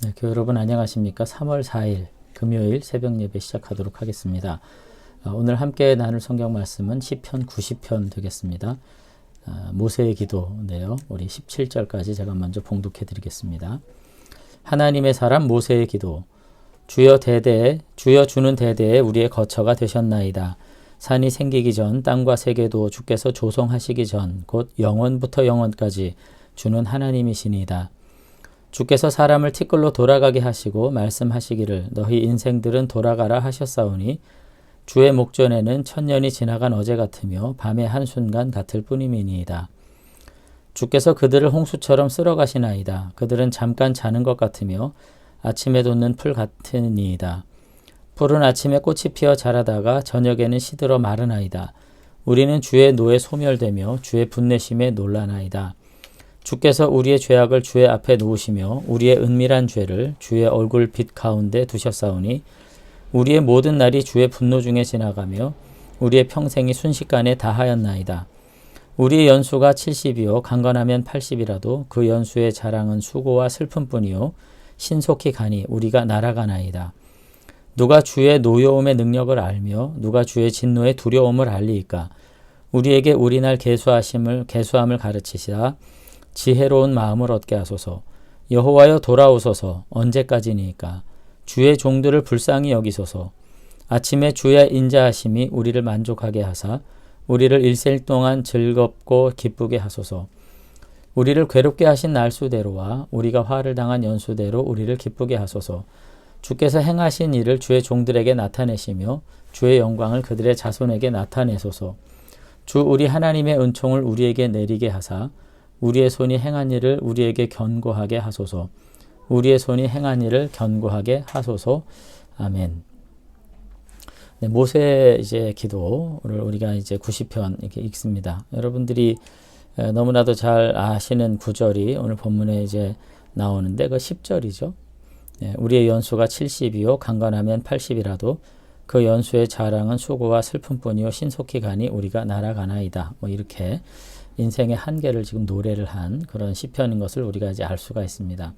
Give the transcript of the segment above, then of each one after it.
네, 교회 여러분 안녕하십니까? 3월 4일 금요일 새벽 예배 시작하도록 하겠습니다. 어, 오늘 함께 나눌 성경 말씀은 시편 90편 되겠습니다. 어, 모세의 기도인데요. 우리 17절까지 제가 먼저 봉독해 드리겠습니다. 하나님의 사람 모세의 기도 주여 대대에 주여 주는 대대에 우리의 거처가 되셨나이다. 산이 생기기 전 땅과 세계도 주께서 조성하시기 전 곧 영원부터 영원까지 주는 하나님이시니이다. 주께서 사람을 티끌로 돌아가게 하시고 말씀하시기를 너희 인생들은 돌아가라 하셨사오니 주의 목전에는 천년이 지나간 어제 같으며 밤의 한순간 같을 뿐임이니이다. 주께서 그들을 홍수처럼 쓸어 가시나이다. 그들은 잠깐 자는 것 같으며 아침에 돋는 풀 같으니이다. 풀은 아침에 꽃이 피어 자라다가 저녁에는 시들어 마르나이다. 우리는 주의 노에 소멸되며 주의 분내심에 놀라나이다. 주께서 우리의 죄악을 주의 앞에 놓으시며 우리의 은밀한 죄를 주의 얼굴 빛 가운데 두셨사오니 우리의 모든 날이 주의 분노 중에 지나가며 우리의 평생이 순식간에 다하였나이다. 우리의 연수가 70이요 강건하면 80이라도 그 연수의 자랑은 수고와 슬픔뿐이요 신속히 가니 우리가 날아가나이다. 누가 주의 노여움의 능력을 알며 누가 주의 진노의 두려움을 알리이까 우리에게 우리날 계수하심을 계수함을 가르치시다 지혜로운 마음을 얻게 하소서. 여호와여 돌아오소서. 언제까지니까? 주의 종들을 불쌍히 여기소서. 아침에 주의 인자하심이 우리를 만족하게 하사 우리를 일생 동안 즐겁고 기쁘게 하소서. 우리를 괴롭게 하신 날수대로와 우리가 화를 당한 연수대로 우리를 기쁘게 하소서. 주께서 행하신 일을 주의 종들에게 나타내시며 주의 영광을 그들의 자손에게 나타내소서. 주 우리 하나님의 은총을 우리에게 내리게 하사 우리의 손이 행한 일을 우리에게 견고하게 하소서. 우리의 손이 행한 일을 견고하게 하소서. 아멘. 네, 모세 이제 기도를 우리가 이제 90편 이렇게 읽습니다. 여러분들이 너무나도 잘 아시는 구절이 오늘 본문에 이제 나오는데 그 10절이죠. 네, 우리의 연수가 70이요 강건하면 80이라도 그 연수의 자랑은 수고와 슬픔뿐이요 신속히 가니 우리가 날아가나이다. 뭐 이렇게 인생의 한계를 지금 노래를 한 그런 시편인 것을 우리가 이제 알 수가 있습니다.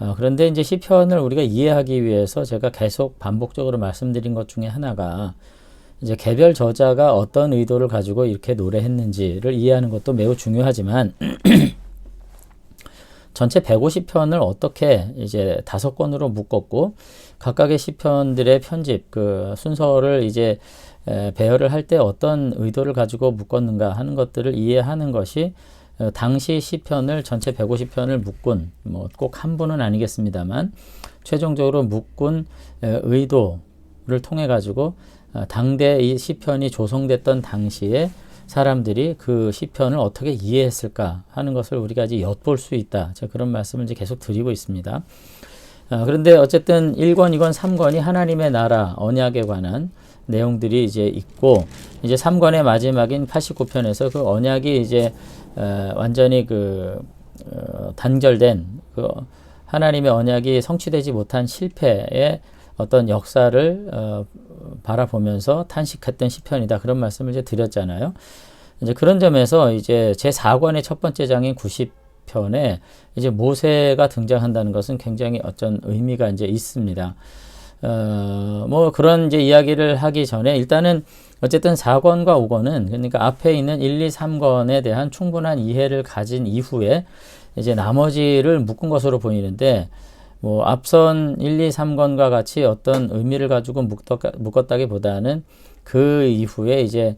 어, 그런데 이제 시편을 우리가 이해하기 위해서 제가 계속 반복적으로 말씀드린 것 중에 하나가 이제 개별 저자가 어떤 의도를 가지고 이렇게 노래했는지를 이해하는 것도 매우 중요하지만 전체 150편을 어떻게 이제 다섯 권으로 묶었고 각각의 시편들의 편집 그 순서를 이제 배열을 할 때 어떤 의도를 가지고 묶었는가 하는 것들을 이해하는 것이 어, 당시 시편을 전체 150편을 묶은 뭐 꼭 한 분은 아니겠습니다만 최종적으로 묶은 의도를 통해 가지고 어, 당대 이 시편이 조성됐던 당시에 사람들이 그 시편을 어떻게 이해했을까 하는 것을 우리가 이제 엿볼 수 있다. 제가 그런 말씀을 이제 계속 드리고 있습니다. 어, 그런데 어쨌든 1권, 2권, 3권이 하나님의 나라 언약에 관한 내용들이 이제 있고 이제 3권의 마지막인 89편에서 그 언약이 이제 어, 완전히 그 어, 단절된 그 하나님의 언약이 성취되지 못한 실패의 어떤 역사를 어, 바라보면서 탄식했던 시편이다 그런 말씀을 이제 드렸잖아요. 이제 그런 점에서 이제 제 4권의 첫 번째 장인 90편에 이제 모세가 등장한다는 것은 굉장히 어떤 의미가 이제 있습니다. 어, 뭐 그런 이제 이야기를 하기 전에 일단은 어쨌든 4권과 5권은 그러니까 앞에 있는 1, 2, 3권에 대한 충분한 이해를 가진 이후에 이제 나머지를 묶은 것으로 보이는데 뭐 앞선 1, 2, 3권과 같이 어떤 의미를 가지고 묶었다 기보다는 그 이후에 이제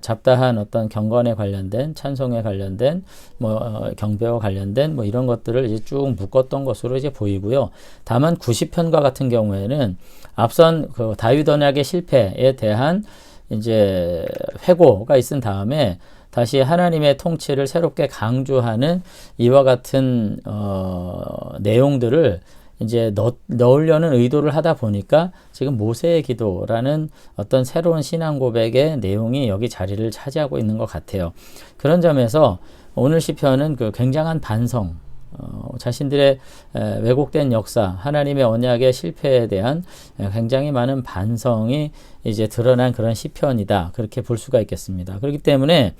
잡다한 어떤 경건에 관련된 찬송에 관련된 뭐 어, 경배와 관련된 뭐 이런 것들을 이제 쭉 묶었던 것으로 이제 보이고요. 다만 90편과 같은 경우에는 앞선 그 다윗 언약의 실패에 대한 이제 회고가 있은 다음에 다시 하나님의 통치를 새롭게 강조하는 이와 같은 어, 내용들을 이제 넣, 넣으려는 의도를 하다 보니까 지금 모세의 기도라는 어떤 새로운 신앙 고백의 내용이 여기 자리를 차지하고 있는 것 같아요. 그런 점에서 오늘 시편은 그 굉장한 반성, 어, 자신들의 에, 왜곡된 역사, 하나님의 언약의 실패에 대한 에, 굉장히 많은 반성이 이제 드러난 그런 시편이다. 그렇게 볼 수가 있겠습니다. 그렇기 때문에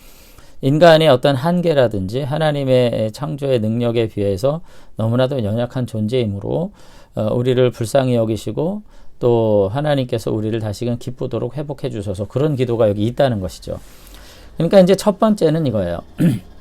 인간의 어떤 한계라든지 하나님의 창조의 능력에 비해서 너무나도 연약한 존재이므로 어, 우리를 불쌍히 여기시고 또 하나님께서 우리를 다시금 기쁘도록 회복해 주셔서 그런 기도가 여기 있다는 것이죠. 그러니까 이제 첫 번째는 이거예요.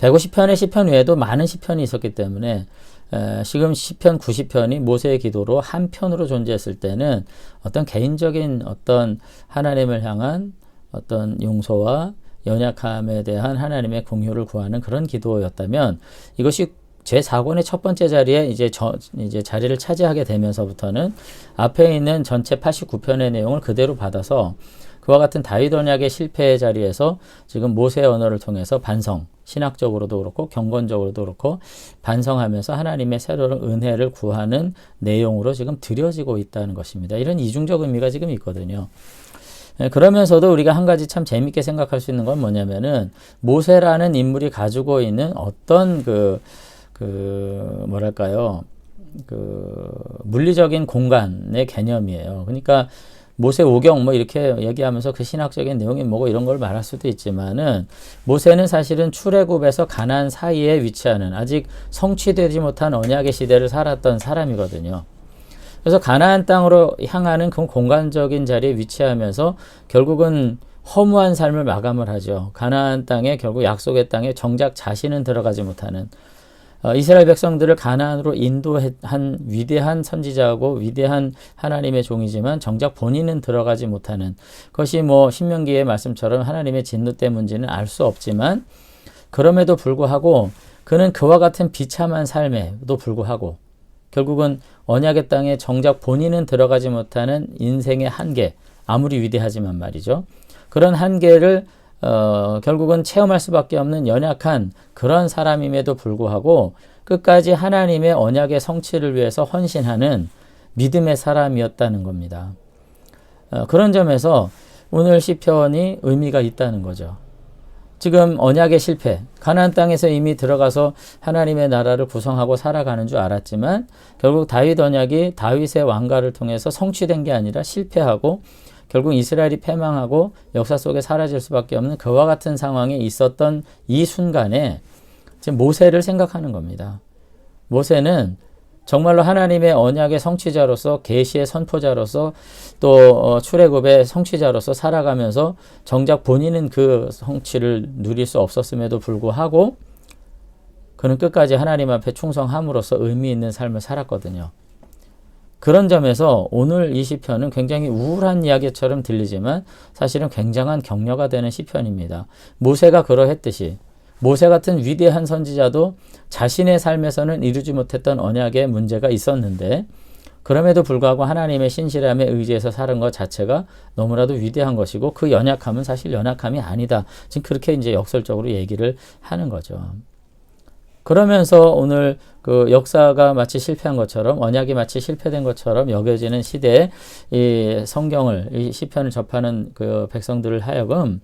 150편의 시편 외에도 많은 시편이 있었기 때문에 에, 지금 시편 90편이 모세의 기도로 한 편으로 존재했을 때는 어떤 개인적인 어떤 하나님을 향한 어떤 용서와 연약함에 대한 하나님의 공효를 구하는 그런 기도였다면 이것이 제 4권의 첫 번째 자리에 이제 저, 이제 자리를 차지하게 되면서부터는 앞에 있는 전체 89편의 내용을 그대로 받아서 그와 같은 다윗 언약의 실패의 자리에서 지금 모세의 언어를 통해서 반성, 신학적으로도 그렇고 경건적으로도 그렇고 반성하면서 하나님의 새로운 은혜를 구하는 내용으로 지금 들여지고 있다는 것입니다. 이런 이중적 의미가 지금 있거든요. 예, 그러면서도 우리가 한 가지 참 재밌게 생각할 수 있는 건 뭐냐면은 모세라는 인물이 가지고 있는 어떤 그, 그, 뭐랄까요. 그, 물리적인 공간의 개념이에요. 그러니까 모세 오경 뭐 이렇게 얘기하면서 그 신학적인 내용이 뭐고 이런 걸 말할 수도 있지만은 모세는 사실은 출애굽에서 가난 사이에 위치하는 아직 성취되지 못한 언약의 시대를 살았던 사람이거든요. 그래서 가나안 땅으로 향하는 그 공간적인 자리에 위치하면서 결국은 허무한 삶을 마감을 하죠. 가나안 땅에 결국 약속의 땅에 정작 자신은 들어가지 못하는 어, 이스라엘 백성들을 가나안으로 인도한 위대한 선지자하고 위대한 하나님의 종이지만 정작 본인은 들어가지 못하는 것이 뭐 신명기의 말씀처럼 하나님의 진노 때문인지는 알 수 없지만 그럼에도 불구하고 그는 그와 같은 비참한 삶에도 불구하고 결국은 언약의 땅에 정작 본인은 들어가지 못하는 인생의 한계 아무리 위대하지만 말이죠. 그런 한계를 어, 결국은 체험할 수밖에 없는 연약한 그런 사람임에도 불구하고 끝까지 하나님의 언약의 성취를 위해서 헌신하는 믿음의 사람이었다는 겁니다. 어, 그런 점에서 오늘 시편이 의미가 있다는 거죠. 지금 언약의 실패, 가나안 땅에서 이미 들어가서 하나님의 나라를 구성하고 살아가는 줄 알았지만 결국 다윗 언약이 다윗의 왕가를 통해서 성취된 게 아니라 실패하고 결국 이스라엘이 패망하고 역사 속에 사라질 수밖에 없는 그와 같은 상황에 있었던 이 순간에 지금 모세를 생각하는 겁니다. 모세는 정말로 하나님의 언약의 성취자로서 계시의 선포자로서 또 어, 출애굽의 성취자로서 살아가면서 정작 본인은 그 성취를 누릴 수 없었음에도 불구하고 그는 끝까지 하나님 앞에 충성함으로써 의미 있는 삶을 살았거든요. 그런 점에서 오늘 이 시편은 굉장히 우울한 이야기처럼 들리지만 사실은 굉장한 격려가 되는 시편입니다. 모세가 그러했듯이 모세 같은 위대한 선지자도 자신의 삶에서는 이루지 못했던 언약의 문제가 있었는데 그럼에도 불구하고 하나님의 신실함에 의지해서 사는 것 자체가 너무나도 위대한 것이고 그 연약함은 사실 연약함이 아니다. 지금 그렇게 이제 역설적으로 얘기를 하는 거죠. 그러면서 오늘 그 역사가 마치 실패한 것처럼 언약이 마치 실패된 것처럼 여겨지는 시대에 이 성경을 이 시편을 접하는 그 백성들을 하여금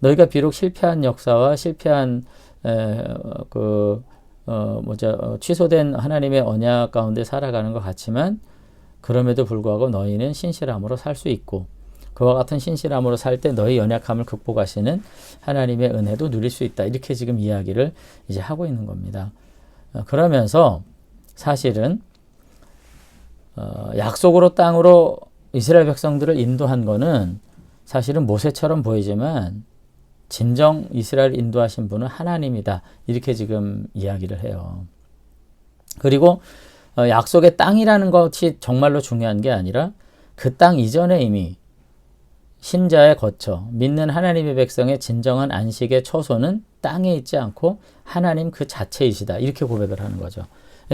너희가 비록 실패한 역사와 실패한 에, 그 어, 뭐죠 어, 취소된 하나님의 언약 가운데 살아가는 것 같지만 그럼에도 불구하고 너희는 신실함으로 살 수 있고 그와 같은 신실함으로 살 때 너희 연약함을 극복하시는 하나님의 은혜도 누릴 수 있다. 이렇게 지금 이야기를 이제 하고 있는 겁니다. 어, 그러면서 사실은 어, 약속으로 땅으로 이스라엘 백성들을 인도한 거는 사실은 모세처럼 보이지만 진정 이스라엘 인도하신 분은 하나님이다. 이렇게 지금 이야기를 해요. 그리고 어, 약속의 땅이라는 것이 정말로 중요한 게 아니라 그 땅 이전에 이미 신자의 거처, 믿는 하나님의 백성의 진정한 안식의 처소는 땅에 있지 않고 하나님 그 자체이시다. 이렇게 고백을 하는 거죠.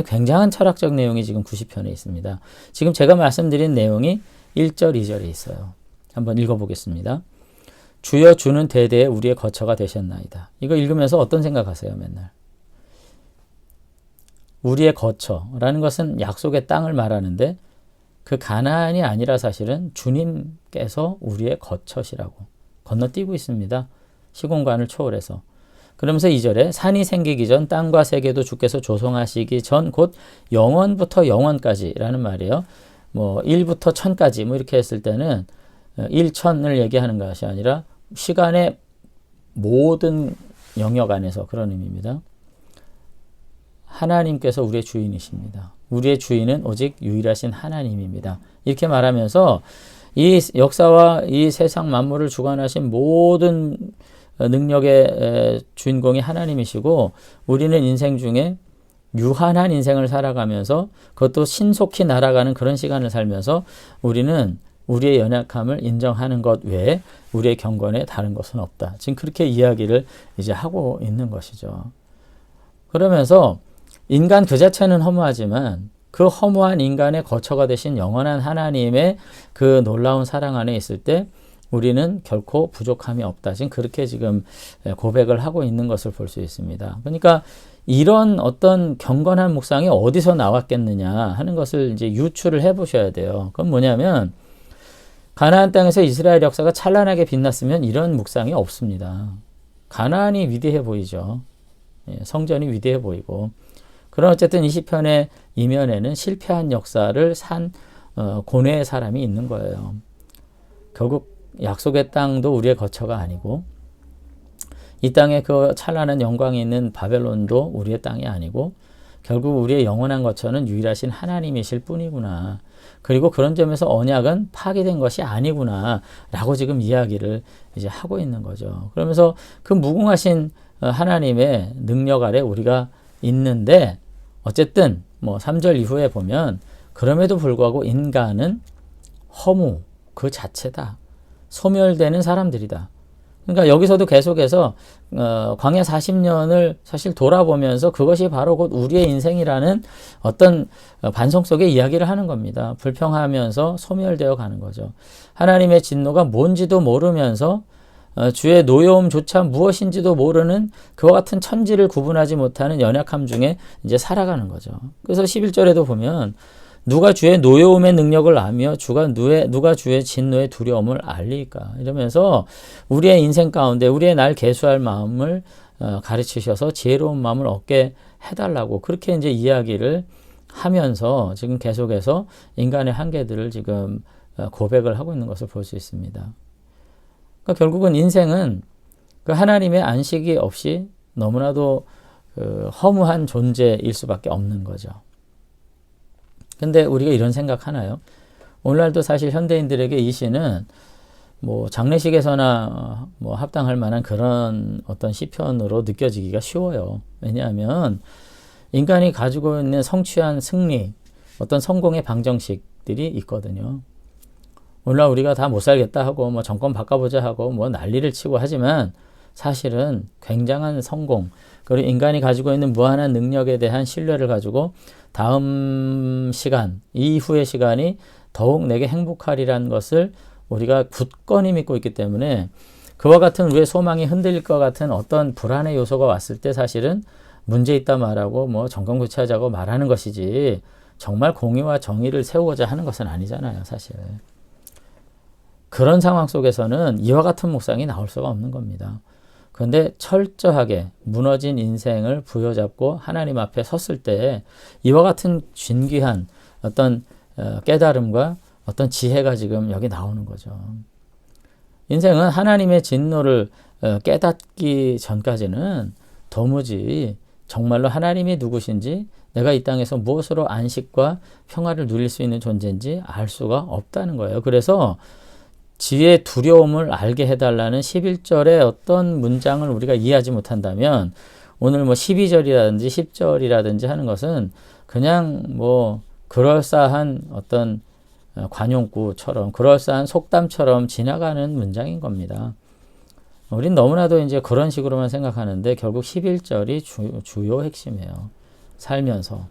굉장한 철학적 내용이 지금 90편에 있습니다. 지금 제가 말씀드린 내용이 1절, 2절에 있어요. 한번 읽어보겠습니다. 주여 주는 대대에 우리의 거처가 되셨나이다. 이거 읽으면서 어떤 생각하세요, 맨날? 우리의 거처라는 것은 약속의 땅을 말하는데 그 가나안이 아니라 사실은 주님께서 우리의 거처시라고 건너뛰고 있습니다. 시공간을 초월해서. 그러면서 이절에 산이 생기기 전 땅과 세계도 주께서 조성하시기 전 곧 영원부터 영원까지라는 말이에요. 뭐 1부터 1000까지 뭐 이렇게 했을 때는 1천을 얘기하는 것이 아니라 시간의 모든 영역 안에서 그런 의미입니다. 하나님께서 우리의 주인이십니다. 우리의 주인은 오직 유일하신 하나님입니다. 이렇게 말하면서 이 역사와 이 세상 만물을 주관하신 모든 능력의 주인공이 하나님이시고 우리는 인생 중에 유한한 인생을 살아가면서 그것도 신속히 날아가는 그런 시간을 살면서 우리는 우리의 연약함을 인정하는 것 외에 우리의 경건에 다른 것은 없다. 지금 그렇게 이야기를 이제 하고 있는 것이죠. 그러면서 인간 그 자체는 허무하지만 그 허무한 인간의 거처가 되신 영원한 하나님의 그 놀라운 사랑 안에 있을 때 우리는 결코 부족함이 없다. 지금 그렇게 지금 고백을 하고 있는 것을 볼 수 있습니다. 그러니까 이런 어떤 경건한 묵상이 어디서 나왔겠느냐 하는 것을 이제 유추를 해 보셔야 돼요. 그건 뭐냐면 가나안 땅에서 이스라엘 역사가 찬란하게 빛났으면 이런 묵상이 없습니다. 가나안이 위대해 보이죠. 예, 성전이 위대해 보이고 그런 어쨌든 20편의 이면에는 실패한 역사를 산 어, 고뇌의 사람이 있는 거예요. 결국 약속의 땅도 우리의 거처가 아니고 이 땅에 그 찬란한 영광이 있는 바벨론도 우리의 땅이 아니고 결국 우리의 영원한 거처는 유일하신 하나님이실 뿐이구나. 그리고 그런 점에서 언약은 파괴된 것이 아니구나. 라고 지금 이야기를 이제 하고 있는 거죠. 그러면서 그 무궁하신 어, 하나님의 능력 아래 우리가 있는데 어쨌든 뭐 3절 이후에 보면 그럼에도 불구하고 인간은 허무 그 자체다. 소멸되는 사람들이다. 그러니까 여기서도 계속해서 어, 광야 40년을 사실 돌아보면서 그것이 바로 곧 우리의 인생이라는 어떤 반성 속의 이야기를 하는 겁니다. 불평하면서 소멸되어 가는 거죠. 하나님의 진노가 뭔지도 모르면서 어, 주의 노여움조차 무엇인지도 모르는 그와 같은 천지를 구분하지 못하는 연약함 중에 이제 살아가는 거죠. 그래서 11절에도 보면 누가 주의 노여움의 능력을 아며 주가 누의, 누가 주의 진노의 두려움을 알리까 이러면서 우리의 인생 가운데 우리의 날 개수할 마음을 어, 가르치셔서 지혜로운 마음을 얻게 해달라고 그렇게 이제 이야기를 하면서 지금 계속해서 인간의 한계들을 지금 어, 고백을 하고 있는 것을 볼 수 있습니다. 그러니까 결국은 인생은 그 하나님의 안식이 없이 너무나도 그 허무한 존재일 수밖에 없는 거죠. 근데 우리가 이런 생각 하나요? 오늘날도 사실 현대인들에게 이 시는 뭐 장례식에서나 뭐 합당할 만한 그런 어떤 시편으로 느껴지기가 쉬워요. 왜냐하면 인간이 가지고 있는 성취한 승리, 어떤 성공의 방정식들이 있거든요. 오늘날 우리가 다 못 살겠다 하고 뭐 정권 바꿔보자 하고 뭐 난리를 치고 하지만 사실은 굉장한 성공 그리고 인간이 가지고 있는 무한한 능력에 대한 신뢰를 가지고 다음 시간 이후의 시간이 더욱 내게 행복하리라는 것을 우리가 굳건히 믿고 있기 때문에 그와 같은 우리의 소망이 흔들릴 것 같은 어떤 불안의 요소가 왔을 때 사실은 문제 있다 말하고 뭐 정권 교체하자고 말하는 것이지 정말 공의와 정의를 세우고자 하는 것은 아니잖아요 사실. 그런 상황 속에서는 이와 같은 묵상이 나올 수가 없는 겁니다. 그런데 철저하게 무너진 인생을 부여잡고 하나님 앞에 섰을 때 이와 같은 진귀한 어떤 어, 깨달음과 어떤 지혜가 지금 여기 나오는 거죠. 인생은 하나님의 진노를 어, 깨닫기 전까지는 도무지 정말로 하나님이 누구신지 내가 이 땅에서 무엇으로 안식과 평화를 누릴 수 있는 존재인지 알 수가 없다는 거예요. 그래서 지의 두려움을 알게 해달라는 11절의 어떤 문장을 우리가 이해하지 못한다면 오늘 뭐 12절이라든지 10절이라든지 하는 것은 그냥 뭐 그럴싸한 어떤 관용구처럼 그럴싸한 속담처럼 지나가는 문장인 겁니다. 우린 너무나도 이제 그런 식으로만 생각하는데 결국 11절이 주, 주요 핵심이에요. 살면서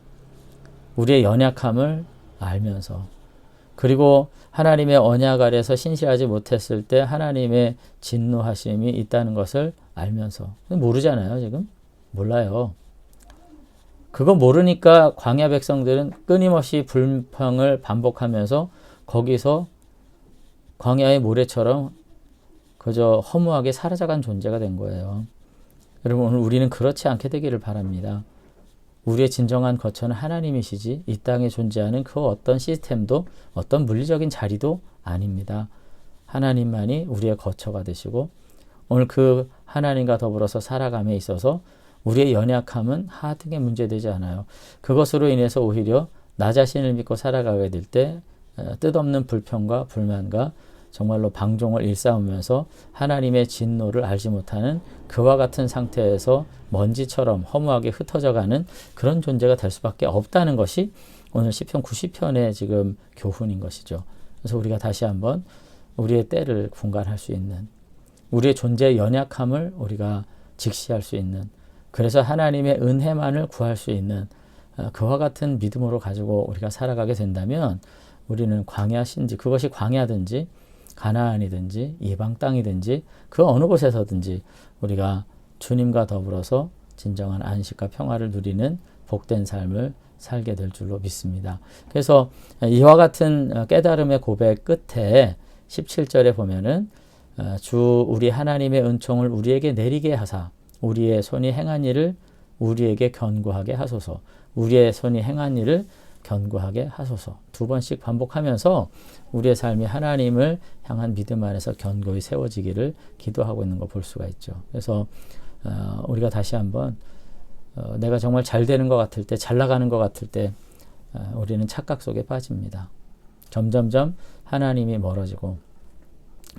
우리의 연약함을 알면서 그리고 하나님의 언약 아래서 신실하지 못했을 때 하나님의 진노하심이 있다는 것을 알면서 모르잖아요, 지금. 몰라요. 그거 모르니까 광야 백성들은 끊임없이 불평을 반복하면서 거기서 광야의 모래처럼 그저 허무하게 사라져간 존재가 된 거예요. 여러분 오늘 우리는 그렇지 않게 되기를 바랍니다. 우리의 진정한 거처는 하나님이시지 이 땅에 존재하는 그 어떤 시스템도 어떤 물리적인 자리도 아닙니다. 하나님만이 우리의 거처가 되시고 오늘 그 하나님과 더불어서 살아감에 있어서 우리의 연약함은 하등의 문제되지 않아요. 그것으로 인해서 오히려 나 자신을 믿고 살아가게 될 때 뜻없는 불평과 불만과 정말로 방종을 일삼으면서 하나님의 진노를 알지 못하는 그와 같은 상태에서 먼지처럼 허무하게 흩어져가는 그런 존재가 될 수밖에 없다는 것이 오늘 시편 90편의 지금 교훈인 것이죠. 그래서 우리가 다시 한번 우리의 때를 분간할 수 있는 우리의 존재의 연약함을 우리가 직시할 수 있는 그래서 하나님의 은혜만을 구할 수 있는 어, 그와 같은 믿음으로 가지고 우리가 살아가게 된다면 우리는 광야신지 그것이 광야든지 가나안이든지 이방 땅이든지 그 어느 곳에서든지 우리가 주님과 더불어서 진정한 안식과 평화를 누리는 복된 삶을 살게 될 줄로 믿습니다. 그래서 이와 같은 깨달음의 고백 끝에 17절에 보면은 어, 주 우리 하나님의 은총을 우리에게 내리게 하사 우리의 손이 행한 일을 우리에게 견고하게 하소서. 우리의 손이 행한 일을 견고하게 하소서. 두 번씩 반복하면서 우리의 삶이 하나님을 향한 믿음 안에서 견고히 세워지기를 기도하고 있는 거 볼 수가 있죠. 그래서 어, 우리가 다시 한번 어, 내가 정말 잘 되는 것 같을 때, 잘 나가는 것 같을 때 어, 우리는 착각 속에 빠집니다. 점점점 하나님이 멀어지고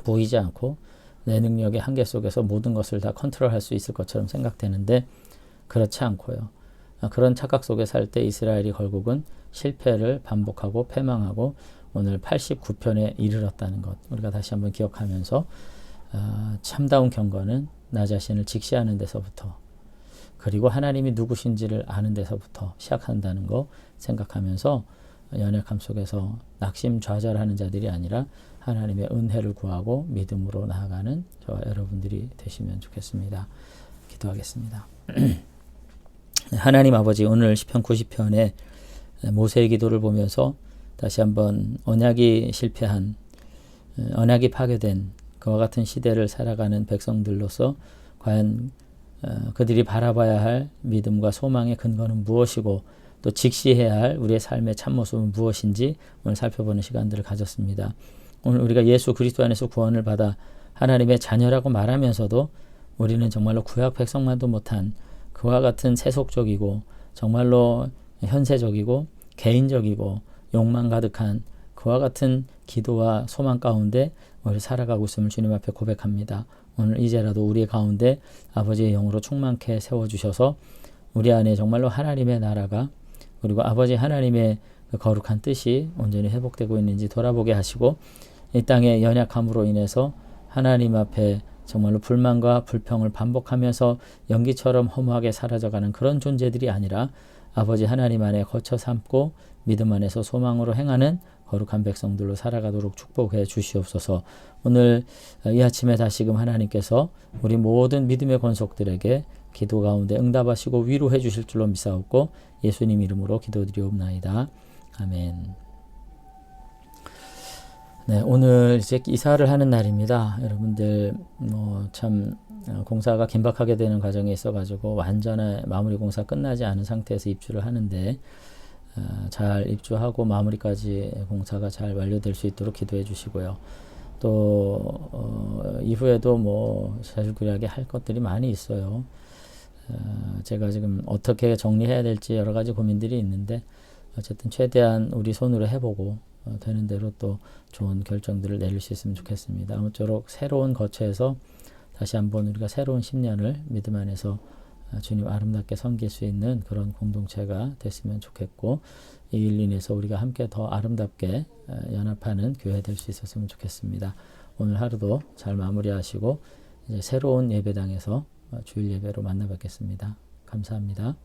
보이지 않고 내 능력의 한계 속에서 모든 것을 다 컨트롤할 수 있을 것처럼 생각되는데 그렇지 않고요. 아, 그런 착각 속에 살 때 이스라엘이 결국은 실패를 반복하고 패망하고 오늘 89편에 이르렀다는 것 우리가 다시 한번 기억하면서 어, 참다운 경건은 나 자신을 직시하는 데서부터 그리고 하나님이 누구신지를 아는 데서부터 시작한다는 거 생각하면서 연약함 속에서 낙심 좌절하는 자들이 아니라 하나님의 은혜를 구하고 믿음으로 나아가는 저 여러분들이 되시면 좋겠습니다. 기도하겠습니다. 하나님 아버지 오늘 시편 90편의 모세의 기도를 보면서 다시 한번 언약이 실패한 언약이 파괴된 그와 같은 시대를 살아가는 백성들로서 과연 어, 그들이 바라봐야 할 믿음과 소망의 근거는 무엇이고 또 직시해야 할 우리의 삶의 참모습은 무엇인지 오늘 살펴보는 시간들을 가졌습니다. 오늘 우리가 예수 그리스도 안에서 구원을 받아 하나님의 자녀라고 말하면서도 우리는 정말로 구약 백성만도 못한 그와 같은 세속적이고 정말로 현세적이고 개인적이고 욕망 가득한 그와 같은 기도와 소망 가운데 우리 살아가고 있음을 주님 앞에 고백합니다. 오늘 이제라도 우리 가운데 아버지의 영으로 충만케 세워주셔서 우리 안에 정말로 하나님의 나라가 그리고 아버지 하나님의 그 거룩한 뜻이 온전히 회복되고 있는지 돌아보게 하시고 이 땅의 연약함으로 인해서 하나님 앞에 정말로 불만과 불평을 반복하면서 연기처럼 허무하게 사라져가는 그런 존재들이 아니라 아버지 하나님 안에 거쳐 삼고 믿음 안에서 소망으로 행하는 거룩한 백성들로 살아가도록 축복해 주시옵소서. 오늘 이 아침에 다시금 하나님께서 우리 모든 믿음의 권속들에게 기도 가운데 응답하시고 위로해 주실 줄로 믿사옵고 예수님 이름으로 기도드리옵나이다. 아멘. 네, 오늘 이제 이사를 하는 날입니다. 여러분들 뭐참 어, 공사가 긴박하게 되는 과정에 있어가지고 완전한 마무리 공사 끝나지 않은 상태에서 입주를 하는데 어, 잘 입주하고 마무리까지 공사가 잘 완료될 수 있도록 기도해 주시고요. 또 어, 이후에도 뭐 자질구레하게 할 것들이 많이 있어요. 어, 제가 지금 어떻게 정리해야 될지 여러 가지 고민들이 있는데 어쨌든 최대한 우리 손으로 해보고 어, 되는 대로 또 좋은 결정들을 내릴 수 있으면 좋겠습니다. 아무쪼록 새로운 거처에서 다시 한번 우리가 새로운 10년을 믿음 안에서 어, 주님 아름답게 섬길 수 있는 그런 공동체가 됐으면 좋겠고 이일 인해서 우리가 함께 더 아름답게 어, 연합하는 교회 될 수 있었으면 좋겠습니다. 오늘 하루도 잘 마무리하시고 이제 새로운 예배당에서 주일 예배로 만나 뵙겠습니다. 감사합니다.